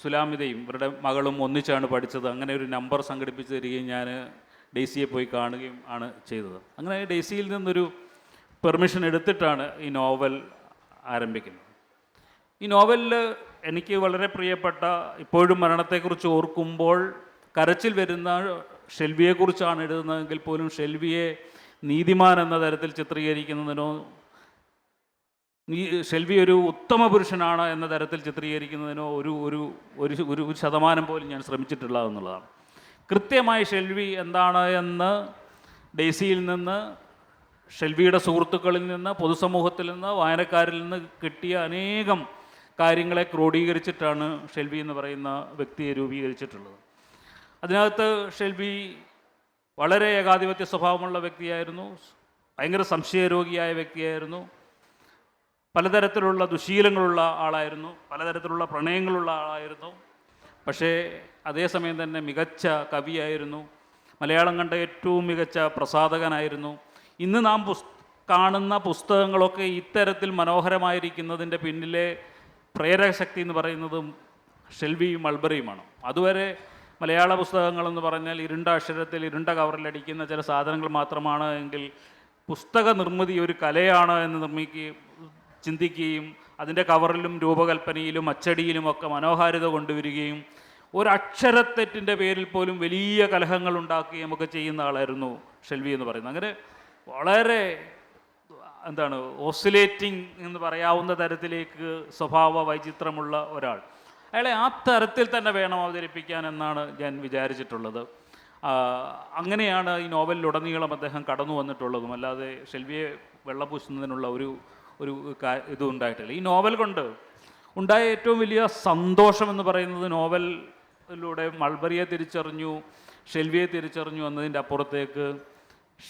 സുലാമിതയും ഇവരുടെ മകളും ഒന്നിച്ചാണ് പഠിച്ചത്. അങ്ങനെ ഒരു നമ്പർ സംഘടിപ്പിച്ച് തരികയും ഞാൻ ഡെയ്സിയെ പോയി കാണുകയും ആണ് ചെയ്തത്. അങ്ങനെ ഡെയ്സിയിൽ നിന്നൊരു പെർമിഷൻ എടുത്തിട്ടാണ് ഈ നോവൽ ആരംഭിക്കുന്നത്. ഈ നോവലിൽ എനിക്ക് വളരെ പ്രിയപ്പെട്ട ഇപ്പോഴും മരണത്തെക്കുറിച്ച് ഓർക്കുമ്പോൾ കരച്ചിൽ വരുന്ന ഷെൽവിയെക്കുറിച്ചാണ് എഴുതുന്നതെങ്കിൽ പോലും ഷെൽവിയെ നീതിമാൻ എന്ന തരത്തിൽ ചിത്രീകരിക്കുന്നതിനോ നീ ഷെൽവി ഒരു ഉത്തമ പുരുഷനാണ് എന്ന തരത്തിൽ ചിത്രീകരിക്കുന്നതിനോ ഒരു ഒരു ഒരു ഒരു ശതമാനം പോലും ഞാൻ ശ്രമിച്ചിട്ടില്ല എന്നുള്ളതാണ്. കൃത്യമായി ഷെൽവി എന്താണ് എന്ന് ഡെയ്സിയിൽ നിന്ന് ഷെൽവിയുടെ സുഹൃത്തുക്കളിൽ നിന്ന് പൊതുസമൂഹത്തിൽ നിന്ന് വായനക്കാരിൽ നിന്ന് കിട്ടിയ അനേകം കാര്യങ്ങളെ ക്രോഡീകരിച്ചിട്ടാണ് ഷെൽവി എന്ന് പറയുന്ന വ്യക്തിയെ രൂപീകരിച്ചിട്ടുള്ളത്. അതിനകത്ത് ഷെൽവി വളരെ ഏകാധിപത്യ സ്വഭാവമുള്ള വ്യക്തിയായിരുന്നു. ഭയങ്കര സംശയരോഗിയായ വ്യക്തിയായിരുന്നു. പലതരത്തിലുള്ള ദുശീലങ്ങളുള്ള ആളായിരുന്നു. പലതരത്തിലുള്ള പ്രണയങ്ങളുള്ള ആളായിരുന്നു. പക്ഷേ അതേസമയം തന്നെ മികച്ച കവിയായിരുന്നു. മലയാളം കണ്ട ഏറ്റവും മികച്ച പ്രസാധകനായിരുന്നു. ഇന്ന് നാം കാണുന്ന പുസ്തകങ്ങളൊക്കെ ഇത്തരത്തിൽ മനോഹരമായിരിക്കുന്നതിന്റെ പിന്നിലെ പ്രേരകശക്തി എന്ന് പറയുന്നതും ഷെൽവിയും മൾബറിയുമാണ്. അതുവരെ മലയാള പുസ്തകങ്ങളെന്ന് പറഞ്ഞാൽ ഇരുണ്ട അക്ഷരത്തിൽ ഇരുണ്ട കവറിലടിക്കുന്ന ചില സാധനങ്ങൾ മാത്രമാണ് എങ്കിൽ പുസ്തക നിർമ്മിതി ഒരു കലയാണ് എന്ന് നിർമ്മിക്കുകയും ചിന്തിക്കുകയും അതിന്റെ കവറിലും രൂപകൽപ്പനയിലും അച്ചടിയിലും ഒക്കെ മനോഹാരിത കൊണ്ടുവരികയും ഒരക്ഷരത്തെറ്റിന്റെ പേരിൽ പോലും വലിയ കലഹങ്ങൾ ഉണ്ടാക്കുകയും ഒക്കെ ചെയ്യുന്ന ആളായിരുന്നു ഷെൽവി എന്ന് പറയുന്നത്. അങ്ങനെ വളരെ എന്താണ് ഓസിലേറ്റിംഗ് എന്ന് പറയാവുന്ന തരത്തിലേക്ക് സ്വഭാവ വൈചിത്രമുള്ള ഒരാൾ. അയാളെ ആ തരത്തിൽ തന്നെ വേണം അവതരിപ്പിക്കാൻ എന്നാണ് ഞാൻ വിചാരിച്ചിട്ടുള്ളത്. അങ്ങനെയാണ് ഈ നോവലിലുടനീളം അദ്ദേഹം കടന്നു വന്നിട്ടുള്ളതും. അല്ലാതെ ഷെൽവിയെ വെള്ളപൂശുന്നതിനുള്ള ഒരു ഒരു ഇതും ഉണ്ടായിട്ടില്ല. ഈ നോവൽ കൊണ്ട് ഉണ്ടായ ഏറ്റവും വലിയ സന്തോഷം എന്ന് പറയുന്നത് നോവലിലൂടെ മൾബറിയെ തിരിച്ചറിഞ്ഞു ഷെൽവിയെ തിരിച്ചറിഞ്ഞു എന്നതിന്റെ അപ്പുറത്തേക്ക്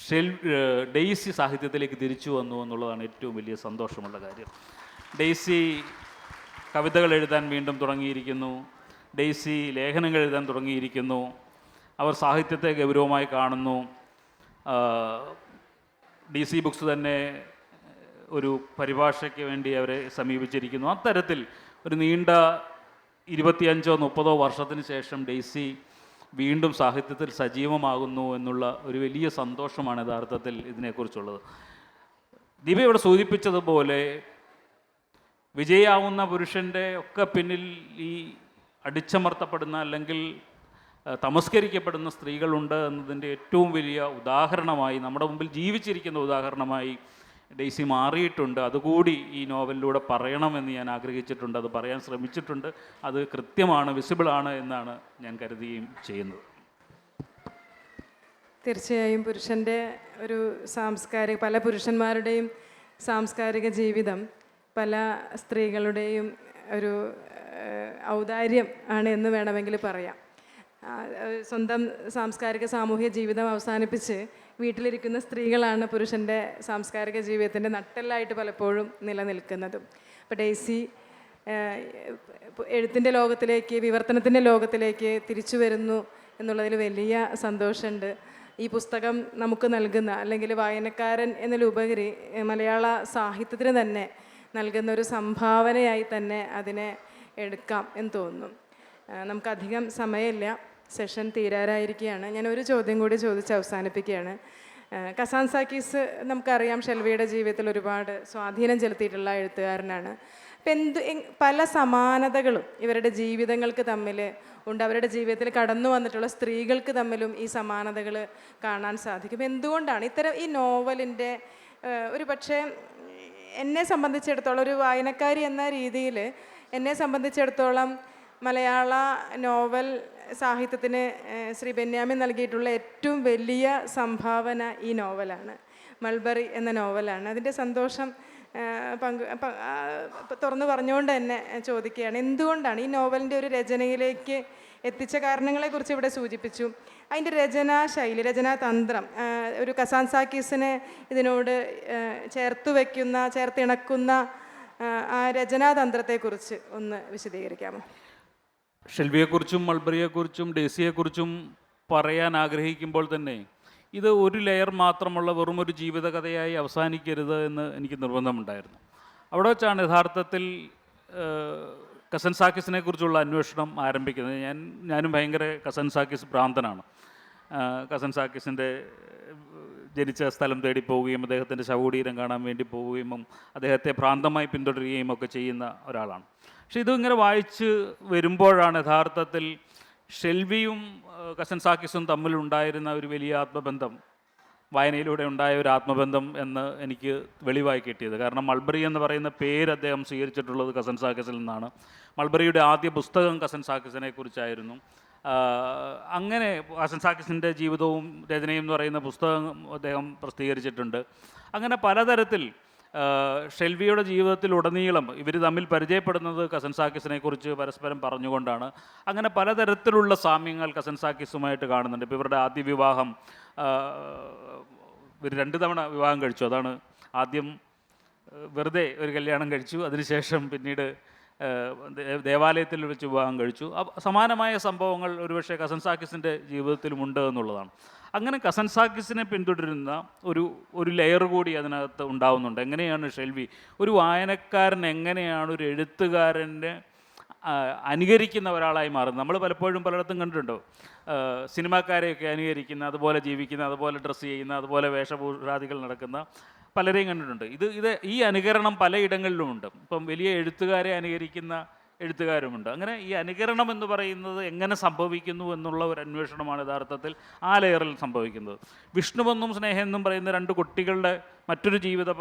ഷെൽ ഡെയ്സി സാഹിത്യത്തിലേക്ക് തിരിച്ചു വന്നു എന്നുള്ളതാണ് ഏറ്റവും വലിയ സന്തോഷമുള്ള കാര്യം. ഡെയ്സി കവിതകൾ എഴുതാൻ വീണ്ടും തുടങ്ങിയിരിക്കുന്നു. ഡെയ്സി ലേഖനങ്ങൾ എഴുതാൻ തുടങ്ങിയിരിക്കുന്നു. അവർ സാഹിത്യത്തെ ഗൗരവമായി കാണുന്നു. ഡി സി ബുക്സ് തന്നെ ഒരു പരിഭാഷയ്ക്ക് വേണ്ടി അവരെ സമീപിച്ചിരിക്കുന്നു. അത്തരത്തിൽ ഒരു നീണ്ട ഇരുപത്തിയഞ്ചോ മുപ്പതോ വർഷത്തിന് ശേഷം ഡെയ്സി വീണ്ടും സാഹിത്യത്തിൽ സജീവമാകുന്നു എന്നുള്ള ഒരു വലിയ സന്തോഷമാണ് യഥാർത്ഥത്തിൽ ഇതിനെക്കുറിച്ചുള്ളത്. ദീപ ഇവിടെ സൂചിപ്പിച്ചതുപോലെ വിജയാവുന്ന പുരുഷന്റെ ഒക്കെ പിന്നിൽ ഈ അടിച്ചമർത്തപ്പെടുന്ന അല്ലെങ്കിൽ തമസ്കരിക്കപ്പെടുന്ന സ്ത്രീകളുണ്ട് എന്നതിന്റെ ഏറ്റവും വലിയ ഉദാഹരണമായി നമ്മുടെ മുമ്പിൽ ജീവിച്ചിരിക്കുന്ന ഉദാഹരണമായി ഡെയ്സി മാറിയിട്ടുണ്ട്. അതുകൂടി ഈ നോവലിലൂടെ പറയണമെന്ന് ഞാൻ ആഗ്രഹിച്ചിട്ടുണ്ട്. അത് പറയാൻ ശ്രമിച്ചിട്ടുണ്ട്. അത് കൃത്യമാണ് വിസിബിളാണ് എന്നാണ് ഞാൻ കരുതുകയും ചെയ്യുന്നത്. തീർച്ചയായും പുരുഷന്റെ ഒരു സാംസ്കാരിക പല പുരുഷന്മാരുടെയും സാംസ്കാരിക ജീവിതം പല സ്ത്രീകളുടെയും ഒരു ഔദാര്യം ആണ് എന്ന് വേണമെങ്കിൽ പറയാം. സ്വന്തം സാംസ്കാരിക സാമൂഹ്യ ജീവിതം അവസാനിപ്പിച്ച് വീട്ടിലിരിക്കുന്ന സ്ത്രീകളാണ് പുരുഷന്റെ സാംസ്കാരിക ജീവിതത്തിന്റെ നട്ടെല്ലായിട്ട് പലപ്പോഴും നിലനിൽക്കുന്നതും. അപ്പോൾ ഡെയ്സി എഴുത്തിന്റെ ലോകത്തിലേക്ക് വിവർത്തനത്തിന്റെ ലോകത്തിലേക്ക് തിരിച്ചു വരുന്നു എന്നുള്ളതിൽ വലിയ സന്തോഷമുണ്ട്. ഈ പുസ്തകം നമുക്ക് നൽകുന്ന അല്ലെങ്കിൽ വായനക്കാരൻ എന്നതിലുപരി മലയാള സാഹിത്യത്തിന് തന്നെ നൽകുന്ന ഒരു സംഭാവനയായി തന്നെ അതിനെ എടുക്കാം എന്ന് തോന്നുന്നു. നമുക്കധികം സമയമില്ല. സെഷൻ തീരാറായിരിക്കുകയാണ്. ഞാൻ ഒരു ചോദ്യം കൂടി ചോദിച്ച് അവസാനിപ്പിക്കുകയാണ്. കസാൻ സാക്കീസ് നമുക്കറിയാം ഷെൽവിയുടെ ജീവിതത്തിൽ ഒരുപാട് സ്വാധീനം ചെലുത്തിയിട്ടുള്ള എഴുത്തുകാരനാണ്. അപ്പം എന്ത് പല സമാനതകളും ഇവരുടെ ജീവിതങ്ങൾക്ക് തമ്മിൽ ഉണ്ട്. അവരുടെ ജീവിതത്തിൽ കടന്നു വന്നിട്ടുള്ള സ്ത്രീകൾക്ക് തമ്മിലും ഈ സമാനതകൾ കാണാൻ സാധിക്കും. എന്തുകൊണ്ടാണ് ഇത്തരം ഈ നോവലിന്റെ ഒരു പക്ഷേ എന്നെ സംബന്ധിച്ചിടത്തോളം ഒരു വായനക്കാരി എന്ന രീതിയിൽ എന്നെ സംബന്ധിച്ചിടത്തോളം മലയാള നോവൽ സാഹിത്യത്തിന് ശ്രീ ബെന്യാമിൻ നൽകിയിട്ടുള്ള ഏറ്റവും വലിയ സംഭാവന ഈ നോവലാണ്. മൾബറി എന്ന നോവലാണ്. അതിന്റെ സന്തോഷം പങ്ക് തുറന്നു പറഞ്ഞുകൊണ്ട് തന്നെ ചോദിക്കുകയാണ് എന്തുകൊണ്ടാണ് ഈ നോവലിന്റെ ഒരു രചനയിലേക്ക് എത്തിച്ച കാരണങ്ങളെക്കുറിച്ച് ഇവിടെ സൂചിപ്പിച്ചു? അതിന്റെ രചനാ ശൈലി രചനാ തന്ത്രം ഒരു കസാൻ സാക്കീസിനെ ഇതിനോട് ചേർത്ത് വയ്ക്കുന്ന ചേർത്തിണക്കുന്ന ആ, രചനാതന്ത്രത്തെക്കുറിച്ച് ഒന്ന് വിശദീകരിക്കാമോ? ഷെൽവിയെക്കുറിച്ചും മൾബറിയെക്കുറിച്ചും ഡേസിയെക്കുറിച്ചും പറയാൻ ആഗ്രഹിക്കുമ്പോൾ തന്നെ ഇത് ഒരു ലെയർ മാത്രമുള്ള വെറും ഒരു ജീവിതകഥയായി അവസാനിക്കരുത് എന്ന് എനിക്ക് നിർബന്ധമുണ്ടായിരുന്നു. അവിടെ വെച്ചാണ് യഥാർത്ഥത്തിൽ കസൻ സാക്കിസിനെ കുറിച്ചുള്ള അന്വേഷണം ആരംഭിക്കുന്നത്. ഞാൻ ഞാനും ഭയങ്കര കസൻ സാക്കിസ് ഭ്രാന്തനാണ്. കസൻ സാക്കിസിന്റെ ജനിച്ച സ്ഥലം തേടി പോവുകയും അദ്ദേഹത്തിന്റെ ശവകുടീരം കാണാൻ വേണ്ടി പോവുകയും അദ്ദേഹത്തെ പ്രാന്തമായി പിന്തുടരുകയും ഒക്കെ ചെയ്യുന്ന ഒരാളാണ്. പക്ഷെ ഇതിങ്ങനെ വായിച്ച് വരുമ്പോഴാണ് യഥാർത്ഥത്തിൽ ഷെൽവിയും കസൻ സാക്കിസും തമ്മിലുണ്ടായിരുന്ന ഒരു വലിയ ആത്മബന്ധം വായനയിലൂടെ ഉണ്ടായ ഒരു ആത്മബന്ധം എന്ന് എനിക്ക് വെളിവായി കിട്ടിയത്. കാരണം മൾബറി എന്ന് പറയുന്ന പേര് അദ്ദേഹം സ്വീകരിച്ചിട്ടുള്ളത് കസൻ സാക്കിസിൽ നിന്നാണ്. മൾബറിയുടെ ആദ്യ പുസ്തകം കസൻ സാക്കിസിനെ കുറിച്ചായിരുന്നു. അങ്ങനെ ഹസൻ സാക്കിസിന്റെ ജീവിതവും രചനയും എന്ന് പറയുന്ന പുസ്തകം അദ്ദേഹം പ്രസിദ്ധീകരിച്ചിട്ടുണ്ട്. അങ്ങനെ പലതരത്തിൽ ഷെൽവിയുടെ ജീവിതത്തിൽ ഉടനീളം ഇവർ തമ്മിൽ പരിചയപ്പെടുന്നത് കസൻ സാക്കിസിനെ കുറിച്ച് പരസ്പരം പറഞ്ഞുകൊണ്ടാണ്. അങ്ങനെ പലതരത്തിലുള്ള സാമ്യങ്ങൾ കസൻ സാക്കിസുമായിട്ട് കാണുന്നുണ്ട്. ഇപ്പോൾ ഇവരുടെ ആദ്യ വിവാഹം ഇവർ രണ്ട് തവണ വിവാഹം കഴിച്ചു. അതാണ് ആദ്യം വെറുതെ ഒരു കല്യാണം കഴിച്ചു. അതിനുശേഷം പിന്നീട് ദേവാലയത്തിൽ വെച്ച് വിവാഹം കഴിച്ചു. സമാനമായ സംഭവങ്ങൾ ഒരുപക്ഷെ കസൻ സാക്കിസിന്റെ ജീവിതത്തിലുമുണ്ട് എന്നുള്ളതാണ്. അങ്ങനെ കസൻ സാക്കിസിനെ പിന്തുടരുന്ന ഒരു ഒരു ലെയർ കൂടി അതിനകത്ത് ഉണ്ടാവുന്നുണ്ട്. എങ്ങനെയാണ് ഷെൽവി? ഒരു വായനക്കാരൻ എങ്ങനെയാണ് ഒരു എഴുത്തുകാരന്റെ അനുകരിക്കുന്ന ഒരാളായി മാറുന്നത്? നമ്മൾ പലപ്പോഴും പലയിടത്തും കണ്ടിട്ടുണ്ടോ? സിനിമാക്കാരെയൊക്കെ അനുകരിക്കുന്ന അതുപോലെ ജീവിക്കുന്ന അതുപോലെ ഡ്രസ്സ് ചെയ്യുന്ന അതുപോലെ വേഷഭൂഷാദികൾ നടക്കുന്ന പലരെയും കണ്ടിട്ടുണ്ട്. ഇത് ഇത് ഈ അനുകരണം പലയിടങ്ങളിലുമുണ്ട്. ഇപ്പം വലിയ എഴുത്തുകാരെ അനുകരിക്കുന്ന എഴുത്തുകാരുമുണ്ട്. അങ്ങനെ ഈ അനുകരണം എന്ന് പറയുന്നത് എങ്ങനെ സംഭവിക്കുന്നു എന്നുള്ള ഒരു അന്വേഷണമാണ് യഥാർത്ഥത്തിൽ ആ ലെയറിൽ സംഭവിക്കുന്നത്. വിഷ്ണുവെന്നും സ്നേഹം എന്നും പറയുന്ന രണ്ട് കുട്ടികളുടെ മറ്റൊരു ജീവിത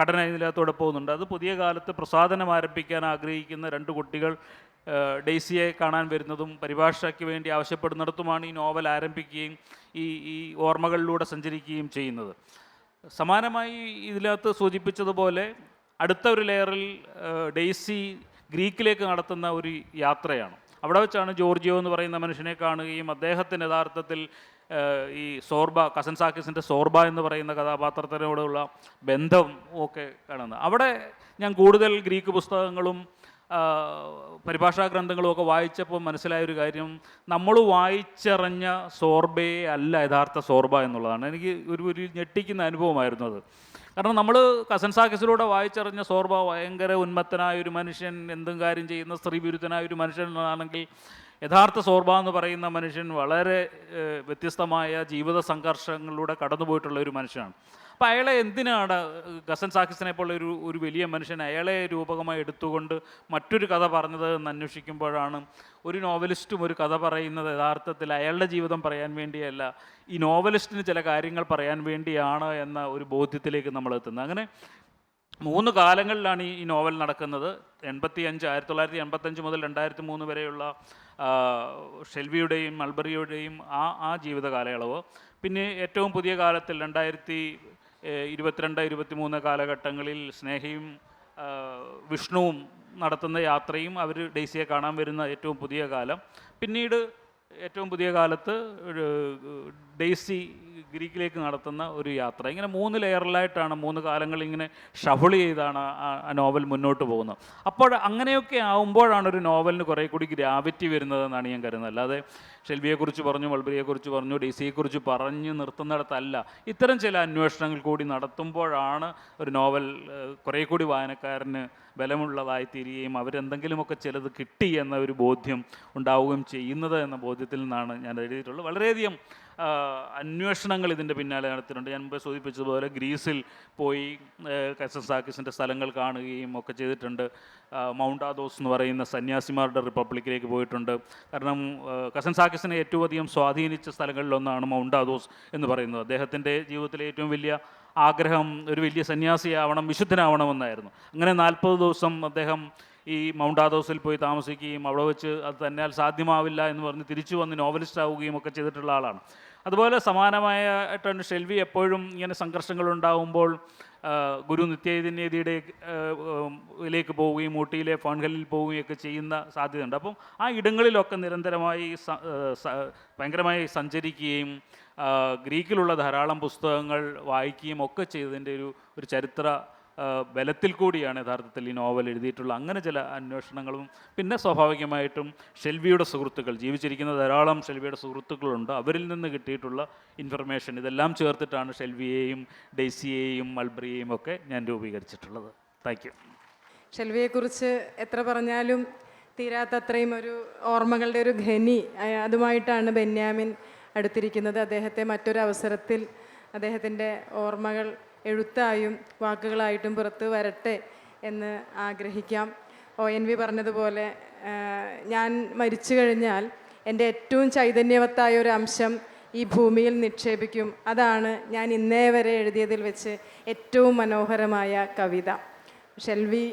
ഘടന ഇതിനകത്തോടെ പോകുന്നുണ്ട്. അത് പുതിയ കാലത്ത് പ്രസാദനം ആരംഭിക്കാൻ ആഗ്രഹിക്കുന്ന രണ്ട് കുട്ടികൾ ഡെയ്സിയെ കാണാൻ വരുന്നതും പരിഭാഷയ്ക്ക് വേണ്ടി ആവശ്യപ്പെടുന്നിടത്തുമാണ് ഈ നോവൽ ആരംഭിക്കുകയും ഈ ഈ ഓർമ്മകളിലൂടെ സഞ്ചരിക്കുകയും ചെയ്യുന്നത്. സമാനമായി ഇതിനകത്ത് സൂചിപ്പിച്ചതുപോലെ അടുത്ത ഒരു ലെയറിൽ ഡെയ്സി ഗ്രീക്കിലേക്ക് നടത്തുന്ന ഒരു യാത്രയാണ്. അവിടെ വെച്ചാണ് ജോർജിയോ എന്ന് പറയുന്ന മനുഷ്യനെ കാണുകയും അദ്ദേഹത്തിന് യഥാർത്ഥത്തിൽ ഈ സോർബ കസൻ സാക്കിസിന്റെ സോർബ എന്ന് പറയുന്ന കഥാപാത്രത്തിനോടുള്ള ബന്ധം ഒക്കെ കാണുന്നത്. അവിടെ ഞാൻ കൂടുതൽ ഗ്രീക്ക് പുസ്തകങ്ങളും പരിഭാഷാ ഗ്രന്ഥങ്ങളുമൊക്കെ വായിച്ചപ്പോൾ മനസ്സിലായ ഒരു കാര്യം നമ്മൾ വായിച്ചറിഞ്ഞ സോർബേ അല്ല യഥാർത്ഥ സോർബ എന്നുള്ളതാണ്. എനിക്ക് ഒരു ഒരു ഞെട്ടിക്കുന്ന അനുഭവമായിരുന്നു അത്. കാരണം നമ്മൾ കസൻ സാക്കിസിലൂടെ വായിച്ചറിഞ്ഞ സോർബ ഭയങ്കര ഉന്മത്തനായ ഒരു മനുഷ്യൻ എന്തും കാര്യം ചെയ്യുന്ന സ്ത്രീവിരുദ്ധനായ ഒരു മനുഷ്യനാണെങ്കിൽ യഥാർത്ഥ സോർബ എന്ന് പറയുന്ന മനുഷ്യൻ വളരെ വ്യത്യസ്തമായ ജീവിത സംഘർഷങ്ങളിലൂടെ കടന്നുപോയിട്ടുള്ള ഒരു മനുഷ്യനാണ്. അപ്പോൾ അയാളെ എന്തിനാണ് ഗസൻ സാക്കിസിനെ പോലെ ഒരു ഒരു വലിയ മനുഷ്യൻ അയാളെ രൂപകമായി എടുത്തുകൊണ്ട് മറ്റൊരു കഥ പറഞ്ഞത് എന്ന് അന്വേഷിക്കുമ്പോഴാണ് ഒരു നോവലിസ്റ്റും ഒരു കഥ പറയുന്നത് യഥാർത്ഥത്തിൽ അയാളുടെ ജീവിതം പറയാൻ വേണ്ടിയല്ല ഈ നോവലിസ്റ്റിന് ചില കാര്യങ്ങൾ പറയാൻ വേണ്ടിയാണ് എന്ന ഒരു ബോധ്യത്തിലേക്ക് നമ്മൾ എത്തുന്നത്. അങ്ങനെ മൂന്ന് കാലങ്ങളിലാണ് ഈ നോവൽ നടക്കുന്നത്. എൺപത്തി അഞ്ച് ആയിരത്തി തൊള്ളായിരത്തി എൺപത്തഞ്ച് മുതൽ രണ്ടായിരത്തി മൂന്ന് വരെയുള്ള ഷെൽവിയുടെയും മൾബറിയുടെയും ആ ആ ജീവിത കാലയളവ് പിന്നെ ഏറ്റവും പുതിയ കാലത്തിൽ രണ്ടായിരത്തി ഇരുപത്തിരണ്ട് ഇരുപത്തിമൂന്ന് കാലഘട്ടങ്ങളിൽ സ്നേഹയും വിഷ്ണുവും നടത്തുന്ന യാത്രയും അവർ ഡെയ്സിയെ കാണാൻ വരുന്ന ഏറ്റവും പുതിയ കാലം. പിന്നീട് ഏറ്റവും പുതിയ കാലത്ത് ഡെയ്സി ഗ്രീക്കിലേക്ക് നടത്തുന്ന ഒരു യാത്ര. ഇങ്ങനെ മൂന്ന് ലെയറിലായിട്ടാണ് മൂന്ന് കാലങ്ങൾ ഇങ്ങനെ ഷഫിൾ ചെയ്താണ് ആ നോവൽ മുന്നോട്ട് പോകുന്നത്. അപ്പോൾ അങ്ങനെയൊക്കെ ആവുമ്പോഴാണ് ഒരു നോവലിന് കുറേ കൂടി ഗ്രാവിറ്റി വരുന്നതെന്നാണ് ഞാൻ കരുതുന്നത്. അല്ലാതെ ഷെൽവിയെക്കുറിച്ച് പറഞ്ഞു മൾബറിയെക്കുറിച്ച് പറഞ്ഞു ഡി സിയെക്കുറിച്ച് പറഞ്ഞു നിർത്തുന്നിടത്തല്ല. ഇത്തരം ചില അന്വേഷണങ്ങൾ കൂടി നടത്തുമ്പോഴാണ് ഒരു നോവൽ കുറേ കൂടി വായനക്കാരന് ബലമുള്ളതായി തീരുകയും അവരെന്തെങ്കിലുമൊക്കെ ചിലത് കിട്ടി എന്ന ഒരു ബോധ്യം ഉണ്ടാവുകയും ചെയ്യുന്നത് എന്ന ബോധ്യത്തിൽ നിന്നാണ് ഞാൻ എഴുതിയിട്ടുള്ളത്. വളരെയധികം അന്വേഷണങ്ങൾ ഇതിന്റെ പിന്നാലെ നടത്തിയിട്ടുണ്ട്. ഞാൻ മുമ്പ് സൂചിപ്പിച്ചതുപോലെ ഗ്രീസിൽ പോയി കസസാക്കിസിന്റെ സ്ഥലങ്ങൾ കാണുകയും ഒക്കെ ചെയ്തിട്ടുണ്ട്. മൗണ്ടാദോസ് എന്ന് പറയുന്ന സന്യാസിമാരുടെ റിപ്പബ്ലിക്കിലേക്ക് പോയിട്ടുണ്ട്. കാരണം കസൻ സാക്കിസിനെ ഏറ്റവും അധികം സ്വാധീനിച്ച സ്ഥലങ്ങളിലൊന്നാണ് മൗണ്ട് ആദോസ് എന്ന് പറയുന്നത്. അദ്ദേഹത്തിന്റെ ജീവിതത്തിലെ ഏറ്റവും വലിയ ആഗ്രഹം ഒരു വലിയ സന്യാസിയാവണം വിശുദ്ധനാവണമെന്നായിരുന്നു. അങ്ങനെ നാൽപ്പത് ദിവസം അദ്ദേഹം ഈ മൗണ്ട് ആദോസിൽ പോയി താമസിക്കുകയും അവിടെ വെച്ച് അത് തന്നാൽ സാധ്യമാവില്ല എന്ന് പറഞ്ഞ് തിരിച്ചു വന്ന് നോവലിസ്റ്റ് ആവുകയും ഒക്കെ ചെയ്തിട്ടുള്ള ആളാണ്. അതുപോലെ സമാനമായിട്ടാണ് ഷെൽവി എപ്പോഴും ഇങ്ങനെ സംഘർഷങ്ങൾ ഉണ്ടാകുമ്പോൾ ഗുരു നിത്യചൈതന്യതിയുടെ ഇതിലേക്ക് പോവുകയും ഊട്ടിയിലെ ഫോൺഹലിൽ പോവുകയും ഒക്കെ ചെയ്യുന്ന സാധ്യതയുണ്ട്. അപ്പം ആ ഇടങ്ങളിലൊക്കെ നിരന്തരമായി ഭയങ്കരമായി സഞ്ചരിക്കുകയും ഗ്രീക്കിലുള്ള ധാരാളം പുസ്തകങ്ങൾ വായിക്കുകയും ഒക്കെ ചെയ്തതിന്റെ ഒരു ഒരു ചരിത്ര ബലത്തിൽ കൂടിയാണ് യഥാർത്ഥത്തിൽ ഈ നോവൽ എഴുതിയിട്ടുള്ള അങ്ങനെ ചില അന്വേഷണങ്ങളും പിന്നെ സ്വാഭാവികമായിട്ടും ഷെൽവിയുടെ സുഹൃത്തുക്കൾ ജീവിച്ചിരിക്കുന്ന ധാരാളം ഷെൽവിയുടെ സുഹൃത്തുക്കളുണ്ട്. അവരിൽ നിന്ന് കിട്ടിയിട്ടുള്ള ഇൻഫർമേഷൻ ഇതെല്ലാം ചേർത്തിട്ടാണ് ഷെൽവിയെയും ഡെയ്സിയെയും മൾബറിയെയും ഒക്കെ ഞാൻ രൂപീകരിച്ചിട്ടുള്ളത്. താങ്ക് യു ഷെൽവിയെക്കുറിച്ച് എത്ര പറഞ്ഞാലും തീരാത്തത്രയും ഒരു ഓർമ്മകളുടെ ഒരു ഖനി അതുമായിട്ടാണ് ബെന്യാമിൻ അടുത്തിരിക്കുന്നത്. അദ്ദേഹത്തെ മറ്റൊരു അവസരത്തിൽ അദ്ദേഹത്തിന്റെ ഓർമ്മകൾ എഴുത്തായും വാക്കുകളായിട്ടും പുറത്ത് വരട്ടെ എന്ന് ആഗ്രഹിക്കാം. ഒ എൻ വി പറഞ്ഞതുപോലെ ഞാൻ മരിച്ചു കഴിഞ്ഞാൽ എന്റെ ഏറ്റവും ചൈതന്യവത്തായ ഒരു അംശം ഈ ഭൂമിയിൽ നിക്ഷേപിക്കും. അതാണ് ഞാൻ ഇന്നേ വരെ എഴുതിയതിൽ വെച്ച് ഏറ്റവും മനോഹരമായ കവിത. ഷെൽവി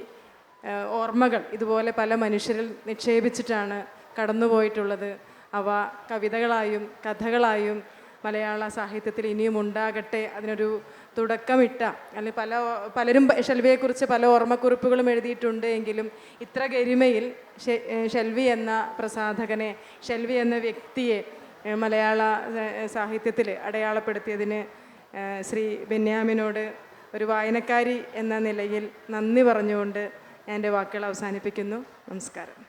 ഓർമ്മകൾ ഇതുപോലെ പല മനുഷ്യരിൽ നിക്ഷേപിച്ചിട്ടാണ് കടന്നുപോയിട്ടുള്ളത്. അവ കവിതകളായും കഥകളായും മലയാള സാഹിത്യത്തിൽ ഇനിയും ഉണ്ടാകട്ടെ അതിനൊരു തുടക്കമിട്ട അല്ലെങ്കിൽ പല പലരും ഷെൽവിയെക്കുറിച്ച് പല ഓർമ്മക്കുറിപ്പുകളും എഴുതിയിട്ടുണ്ട് എങ്കിലും ഇത്ര ഗരിമയിൽ ഷെൽവി എന്ന പ്രസാധകനെ ഷെൽവി എന്ന വ്യക്തിയെ മലയാള സാഹിത്യത്തിൽ അടയാളപ്പെടുത്തിയതിന് ശ്രീ ബെന്യാമിനോട് ഒരു വായനക്കാരി എന്ന നിലയിൽ നന്ദി പറഞ്ഞുകൊണ്ട് എന്റെ വാക്കുകൾ അവസാനിപ്പിക്കുന്നു. നമസ്കാരം.